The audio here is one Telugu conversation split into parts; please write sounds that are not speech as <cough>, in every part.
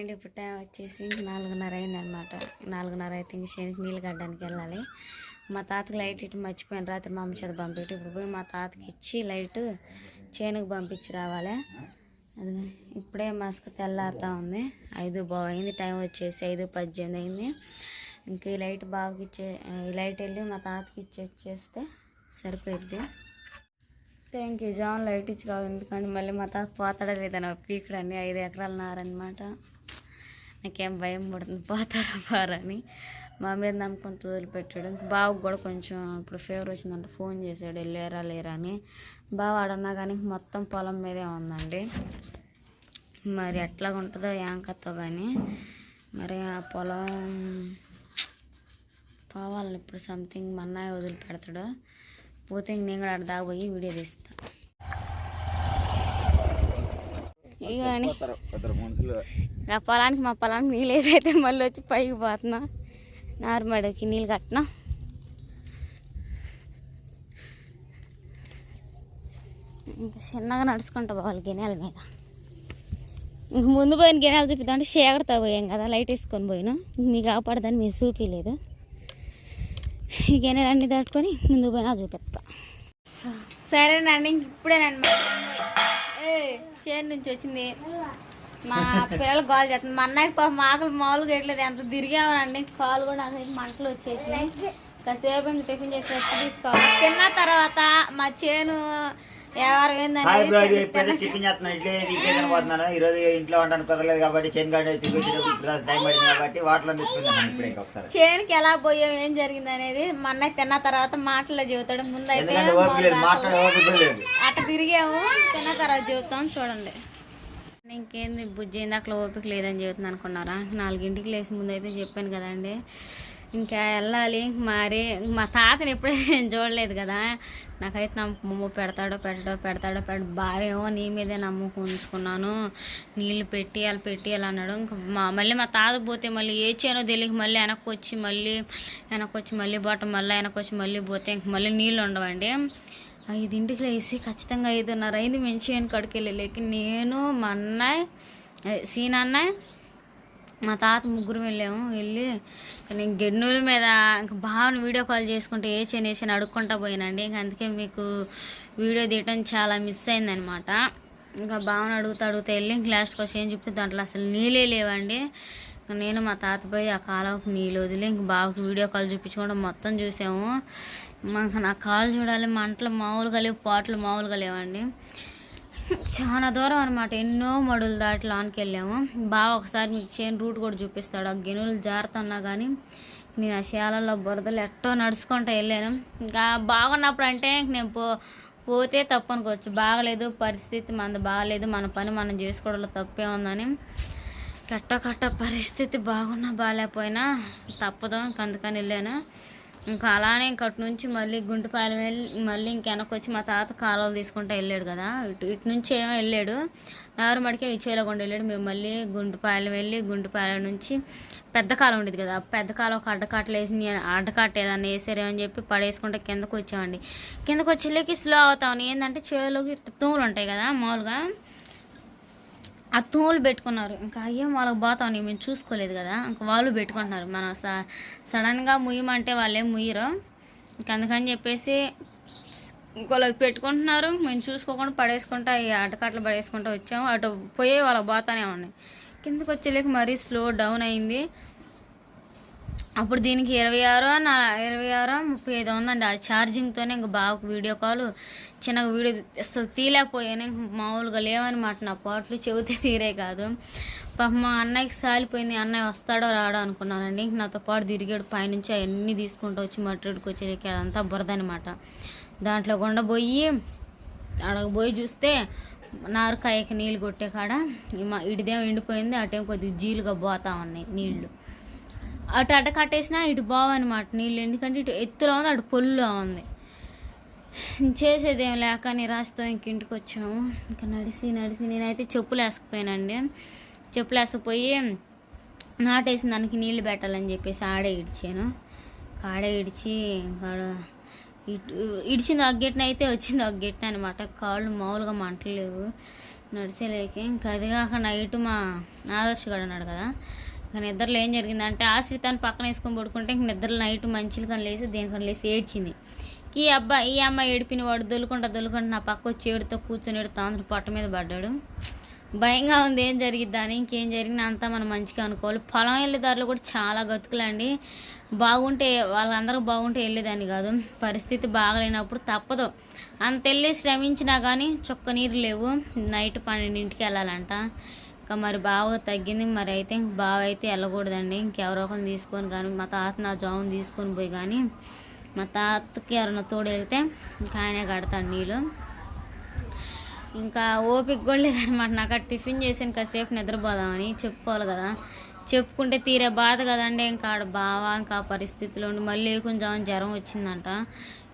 అండ్ ఇప్పుడు టైం వచ్చేసి నాలుగున్నర అయిందనమాట నాలుగున్నర అయితే ఇంక శనికి నీళ్ళు కట్టడానికి వెళ్ళాలి. మా తాతకి లైట్ ఇటు మర్చిపోయాను. రాత్రి మా అమ్మ చేత పంపిట్టు ఇప్పుడు పోయి మా తాతకి ఇచ్చి లైట్ చేనుకు పంపించి రావాలి. అది ఇప్పుడే మస్క్ తెల్లారుతా ఉంది. ఐదు బాగైంది టైం వచ్చేసి ఐదు పద్దెనిమిది అయింది. ఇంక ఈ లైట్ బాగా ఇచ్చే ఈ లైట్ వెళ్ళి మా తాతకి ఇచ్చి వచ్చేస్తే సరిపోయింది థ్యాంక్ యూ జాన్ లైట్ ఇచ్చి రాదు. ఎందుకంటే మళ్ళీ మా తాత పోతాడా లేదని పీకడండి ఐదు ఎకరాలు నారనమాట నాకేం భయం పడుతుంది పోతారా పారని మా మీద నమ్మకం వదిలిపెట్టాడు. బావకు కూడా కొంచెం ఇప్పుడు ఫీవర్ వచ్చిందంటే ఫోన్ చేశాడు వెళ్ళారా లేరా అని. బావ ఆడన్నా కానీ మొత్తం పొలం మీదే ఉందండి. మరి ఎట్లా ఉంటుందో యాంకతో కానీ మరి ఆ పొలం పోవాలని ఇప్పుడు సంథింగ్ మా అన్నయ్య వదిలిపెడతాడు. పోతే నేను కూడా అక్కడ దాగిపోయి వీడియో తీస్తా. ఆ పొలానికి మా పొలానికి నీళ్ళు వేసి అయితే మళ్ళీ వచ్చి పైకి పోతున్నా. నార్మడికి నీళ్ళు కట్టినా. ఇంకా చిన్నగా నడుచుకుంటా పోవాలి గిన్నెల మీద. ఇంక ముందు పోయిన గిన్నెలు చూపిద్దాం అంటే చీకటితో పోయాం కదా లైట్ వేసుకొని పోయినా. మీకు కాపాడదని మీరు చూపించలేదు ఈ గిన్నెలు అన్నీ తట్టుకొని ముందు పోయినా చూపిస్తా. సరేనండి ఇంక ఇప్పుడేనండి చేను నుంచి వచ్చింది. మా పిల్లలు కాల్ చేస్తుంది. మా అన్నయ్య పాప మాకులు మామూలుగా వేయట్లేదు. ఎంత తిరిగామనండి. కాలు కూడా అందరికి మంటలు వచ్చేసినాయి. కాసేపు ఇంక టిఫిన్ చేసి తీసుకోవాలి. తిన్న తర్వాత మా చేను హాయ్ బ్రో ఇది చేస్తున్నాను ఇంట్లో ఉండడానికి కుదరలేదు కాబట్టి చేను గడ్డ తిరిగి టైం పడింది కాబట్టి వాటర్ తెచ్చుకున్నాను ఇప్పుడే ఇంకొకసారి చేనుకి ఎలా పోయాం ఏం జరిగింది అనేది మా అన్నయ్య తిన్న తర్వాత మాటల్లో చెబుతాడు. ముందు అయితే అట్ట తిరిగాము తిన్న తర్వాత చెబుతాం చూడండి. ఇంకేంది బుజ్జి ఇందాక ఓపిక లేదని చెబుతుంది అనుకున్నారా? నాలుగింటికి లేచి ముందు అయితే చెప్పాను కదండి. ఇంకా వెళ్ళాలి. మరి మా తాతని ఎప్పుడైతే <laughs> నేను చూడలేదు కదా. నాకైతే నమ్మకం పెడతాడో పెట్టడో పెడతాడో పెడ బావేమో నీ మీదే నమ్మకం ఉంచుకున్నాను. నీళ్ళు పెట్టి అలా పెట్టి అలా అన్నాడు. ఇంకా మా మళ్ళీ మా తాత పోతే మళ్ళీ ఏ చేయనో తెలియక మళ్ళీ వెనక్కి వచ్చి మళ్ళీ వెనక్కి వచ్చి మళ్ళీ బాట మళ్ళీ వెనక్కి వచ్చి మళ్ళీ పోతే ఇంక మళ్ళీ నీళ్ళు ఉండవండి. ఐదింటికి లేచి ఖచ్చితంగా ఐదున్నర అయింది. మంచి అని కడికెళ్ళి లేక నేను మా అన్నయ్య సీన్ అన్నయ్య మా తాత ముగ్గురు వెళ్ళాము వెళ్ళి నేను గెన్నుల మీద ఇంకా బాగా వీడియో కాల్ చేసుకుంటే ఏ చేయని వేసి అడుక్కుంటా పోయానండి. ఇంకా అందుకే మీకు వీడియో తీయటం చాలా మిస్ అయిందనమాట ఇంకా బావని అడుగుతా అడుగుతా వెళ్ళి ఇంక లాస్ట్కి వచ్చి ఏం చెప్తే దాంట్లో అసలు నీళ్ళే లేవండి. నేను మా తాత పోయి ఆ కాలువకు నీళ్ళు వదిలి ఇంక బావకి వీడియో కాల్ చూపించుకోవడం మొత్తం చూసాము. మాకు నా కాలు చూడాలి మంటలు మామూలుగా లేవు పాటలు మామూలుగా లేవండి. చాలా దూరం అనమాట ఎన్నో మడులు దాటి లాన్కి వెళ్ళాము. బాగా ఒకసారి మీకు చేను రూట్ కూడా చూపిస్తాడు. ఆ గెనులు జారుతున్నా కానీ నేను ఆ శాలలో బురదలు ఎట్టో నడుచుకుంటూ వెళ్ళాను. ఇంకా బాగున్నప్పుడు అంటే నేను పో పోతే తప్పు అనుకోవచ్చు. బాగలేదు పరిస్థితి మన బాగలేదు మన పని మనం చేసుకోవడంలో తప్పే ఉందని. కట్ట కట్ట పరిస్థితి బాగున్నా బాగాలేకపోయినా తప్పదు. అందుకని వెళ్ళాను. ఇంకా అలానే ఇంకటి అటు నుంచి మళ్ళీ గుంటుపాలెం వెళ్ళి మళ్ళీ ఇంకెనక్కి వచ్చి మా తాత కాలువలు తీసుకుంటూ వెళ్ళాడు కదా. ఇటు ఇటు నుంచి ఏమో వెళ్ళాడు. నారుమడికే విచేలగొండ వెళ్ళాడు. మేము మళ్ళీ గుంటుపాలెం వెళ్ళి గుంటుపాలెం నుంచి పెద్ద కాలం ఉండేది కదా. పెద్ద కాలం ఒక అడ్డకాటలు వేసి అడ్డకాట ఏదన్నా వేసారేమని చెప్పి పడేసుకుంటే కిందకు వచ్చామండి కిందకు వచ్చేళ్ళకి స్లో అవుతామని ఏంటంటే చేలోకి తూములు ఉంటాయి కదా మామూలుగా. ఆ తూములు పెట్టుకున్నారు. ఇంకా అయ్యో వాళ్ళకి పోతాం మేము చూసుకోలేదు కదా. ఇంకా వాళ్ళు పెట్టుకుంటున్నారు. మనం స సడన్గా ముయ్యమంటే వాళ్ళేం ముయ్యరు. ఇంకా అందుకని చెప్పేసి ఇంకోళ్ళకి పెట్టుకుంటున్నారు. మేము చూసుకోకుండా పడేసుకుంటా ఈ అటకట్లు పడేసుకుంటూ వచ్చాము. అటు పోయే వాళ్ళకి పోతానే ఉన్నాయి కిందకు వచ్చేలేక మరీ స్లో డౌన్ అయింది. అప్పుడు దీనికి ఇరవై ఆరో నా ఇరవై ఆరో ముప్పై ఐదు ఉందండి ఆ ఛార్జింగ్తోనే ఇంక బాగా వీడియో కాల్ చిన్నగా వీడియో అసలు తీయలేకపోయాను. మామూలుగా లేవనమాట. నా పాటలు చెబితే తీరే కాదు. పాప మా అన్నయ్యకి సాలిపోయింది. అన్నయ్య వస్తాడో రాడో అనుకున్నానండి. నాతో పాటు తిరిగాడు. పైనుంచి అవన్నీ తీసుకుంటూ వచ్చి మట్టికి వచ్చేకి అదంతా బురద అనమాట దాంట్లో గుండా పోయి అడగ పోయి చూస్తే నారుకాయకి నీళ్ళు కొట్టే కాడ మా ఇటుదేమో ఎండిపోయింది. అటేం కొద్దిగా జీలుగా పోతా ఉన్నాయి నీళ్ళు అటు అట కట్టేసినా ఇటు బావన్నమాట నీళ్ళు. ఎందుకంటే ఇటు ఎత్తులో ఉంది అటు పొల్లులో ఉంది. చేసేదేం లేక నిరాశతో ఇంక ఇంటికి వచ్చాము ఇంకా నడిసి నడిసి నేనైతే చెప్పులు వేసుకుపోయానండి చెప్పులు వేసుకుపోయి నాటేసిన దానికి నీళ్ళు పెట్టాలని చెప్పేసి ఆడే ఇడిచాను. ఆడే ఇడిచి ఇంకా ఇటు ఇడిచింది అగ్గెట్న అయితే వచ్చింది అగ్గెట్న అనమాట కాళ్ళు మామూలుగా మంటలేవు. నడిచేలేక ఇంకా అది కాక నైట్ మా ఆదర్శ గడు అన్నాడు కదా ఇంకా నిద్రలో ఏం జరిగిందంటే ఆశ్రితాన్ని పక్కన వేసుకొని పడుకుంటే ఇంక నిద్రలో నైట్ మంచిలు కానీ లేసి దేనికని లేసి ఏడ్చింది. ఈ అబ్బాయి ఈ అమ్మాయి ఏడిపిన వాడు దొల్లుకుంటా దొల్లుకుంటా నా పక్క వచ్చి ఏడుతో కూర్చొని ఏడుతా అందరూ పొట్ట మీద పడ్డాడు. భయంగా ఉంది ఏం జరిగిద్దని ఇంకేం జరిగినా అంతా మనం మంచిగా అనుకోవాలి. పొలం వెళ్ళే దారిలో కూడా చాలా గతుకులండి. బాగుంటే వాళ్ళందరూ బాగుంటే వెళ్ళేదాన్ని కాదు. పరిస్థితి బాగలేనప్పుడు తప్పదు. అంత వెళ్ళి శ్రమించినా కానీ చుక్క నీరు లేవు. నైట్ పన్నెండింటికి వెళ్ళాలంట. ఇంకా మరి బాగా తగ్గింది. మరి అయితే ఇంక బావ అయితే వెళ్ళకూడదండి. ఇంకెవరో ఒకరిని తీసుకొని కానీ మా తాత నా జాబుని తీసుకొని పోయి కానీ మా తాతకి ఎవరైనా తోడు వెళ్తే ఇంకా ఆయనే కడతాడు నీళ్ళు. ఇంకా ఓపిక కూడా లేదనమాట నాకు ఆ టిఫిన్ చేసాను కాసేపు నిద్రపోదామని చెప్పుకోవాలి కదా. చెప్పుకుంటే తీరే బాధ కదండి. ఇంకా ఆడ బావ ఇంకా పరిస్థితిలో ఉండి మళ్ళీ కొంచెం జ్వరం వచ్చిందంట.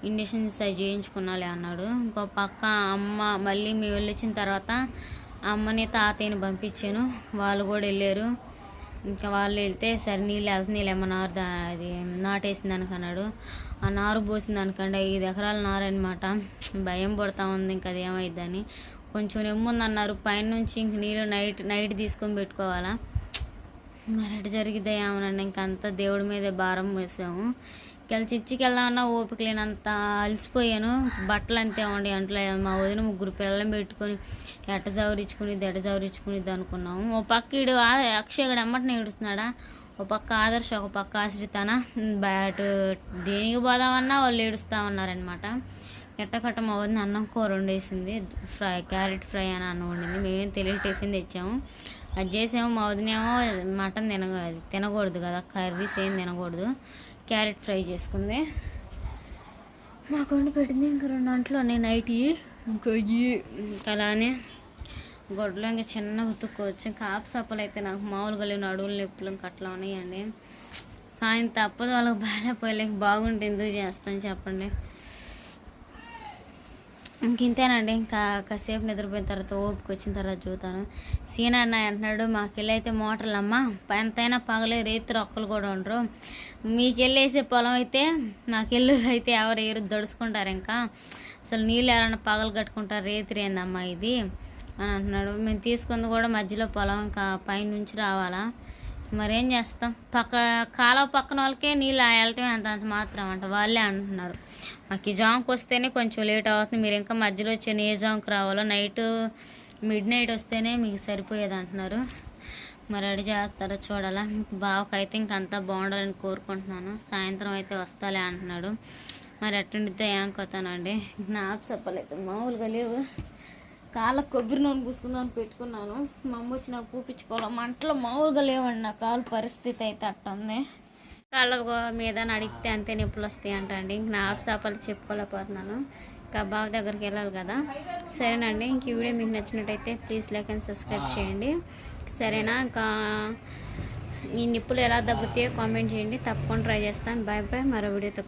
ఇంజక్షన్స్ అవి చేయించుకున్నాలే అన్నాడు. ఇంకో పక్క అమ్మ మళ్ళీ మేము వెళ్ళొచ్చిన తర్వాత అమ్మని తాతయ్యని పంపించాను. వాళ్ళు కూడా వెళ్ళారు. ఇంకా వాళ్ళు వెళ్తే సరే నీళ్ళు వెళ్తున్నాయి ఏమో నారు అది నాటేసింది అనుకున్నాడు. అన్నాడు ఆ నారు పోసింది అనుకోండి ఐదు ఎకరాల నారు అనమాట భయం పడతా ఉంది ఇంకా అది ఏమైద్దని. కొంచెం ఎమ్ముంది అన్నారు. పైన నుంచి ఇంక నీళ్ళు నైట్ నైట్ తీసుకొని పెట్టుకోవాలా? మరి అటు జరిగిద్దా ఏమోనండి. ఇంక అంతా దేవుడి మీదే భారం వేసాము. కలిసి చర్చికి వెళ్దామన్నా ఓపిక లేనంత అలసిపోయాను. బట్టలు అంతే ఉండి అంట్లో మా వదిన ముగ్గురు పిల్లలను పెట్టుకొని ఎట్ట జవరించుకుని దెడ జవరించుకునిద్ది అనుకున్నాము. ఓ పక్క ఈడు అక్షయ్ గడు అమ్మటనే ఏడుస్తున్నాడా? ఓ పక్క ఆదర్శ ఒక పక్క ఆశ్రితన? బ్యాట్ దేనికి పోదామన్నా వాళ్ళు ఏడుస్తూ ఉన్నారనమాట ఎట్టకట్ట మా వదిన అన్నం కూర వండేసింది. ఫ్రై క్యారెట్ ఫ్రై అని అన్నం వండింది. మేమేం తెలియని టిఫిన్ తెచ్చాము. అది చేసాము మా వదినేమో మటన్ తినగ తినకూడదు కదా. కర్రీస్ ఏం తినకూడదు. క్యారెట్ ఫ్రై చేసుకుంది. మాకు వండి పెట్టింది ఇంకా రెండు అంట్లు నేను నైట్ ఇంకా ఇంకా అలానే గొడ్లు ఇంకా చిన్నగా ఉతుక్కోవచ్చు. ఇంకా ఆపు సప్పలు అయితే నాకు మామూలుగా లేవు నడువులు నొప్పులు ఇంకా అట్లా ఉన్నాయండి. కానీ తప్పదు వాళ్ళకి బాగాలేకపోయలేక బాగుంటే ఎందుకు చేస్తాను చెప్పండి. ఇంక ఇంతేనండి ఇంకా కాసేపు నిద్రపోయిన తర్వాత ఓపిక వచ్చిన తర్వాత చూతాను. సీనా అన్న అంటున్నాడు మాకెళ్ళైతే మోటార్లమ్మా ఎంతైనా పగలే రైతులు ఒక్కరు కూడా ఉండరు. మీకెళ్ళేసే పొలం అయితే మాకెళ్ళు అయితే ఎవరు ఏరు దడుచుకుంటారు ఇంకా. అసలు నీళ్ళు ఎవరైనా పగలు కట్టుకుంటారు రేతిరి ఏందమ్మా ఇది? అని అంటున్నాడు. మేము తీసుకుంది కూడా మధ్యలో పొలం ఇంకా పైనుంచి రావాలా? మరేం చేస్తాం? పక్క కాలువ పక్కన వాళ్ళకే నీళ్ళు వెళ్ళటం అంతంత అంత మాత్రం అంట. వాళ్ళే అంటున్నారు. మాకు ఈ జాంకు వస్తేనే కొంచెం లేట్ అవుతుంది. మీరు ఇంకా మధ్యలో వచ్చే ఏ జాంకు రావాలో నైట్ మిడ్ నైట్ వస్తేనే మీకు సరిపోయేది అంటున్నారు. మరి అడి చేస్తారో చూడాలా. బావకైతే ఇంకంతా బాగుండాలని కోరుకుంటున్నాను. సాయంత్రం అయితే వస్తాలే అంటున్నాడు. మరి అట్టుండితే ఏం కొత్తానండి నా చెప్పలేదు. మామూలుగా లేవు. కాళ్ళకు కొబ్బరి నూనె పూసుకుందామని పెట్టుకున్నాను. మా అమ్మ వచ్చి నాకు పూపించుకోవాలి మంటలో మామూలుగా లేవండి నా కాలు పరిస్థితి అయితే అట్టుంది. కాళ్ళ మీద అడిగితే అంతే నొప్పులు వస్తాయి అంట అండి ఇంక నా ఆపసాపాలు చెప్పుకోలేకపోతున్నాను. ఇంకా బావ దగ్గరికి వెళ్ళాలి కదా. సరేనండి ఇంక ఈ వీడియో మీకు నచ్చినట్టయితే ప్లీజ్ లైక్ అండ్ సబ్స్క్రైబ్ చేయండి. సరేనా? ఇంకా ఈ నిప్పులు ఎలా తగ్గుతాయో కామెంట్ చేయండి. తప్పకుండా ట్రై చేస్తాను. Bye bye. మరో వీడియోతో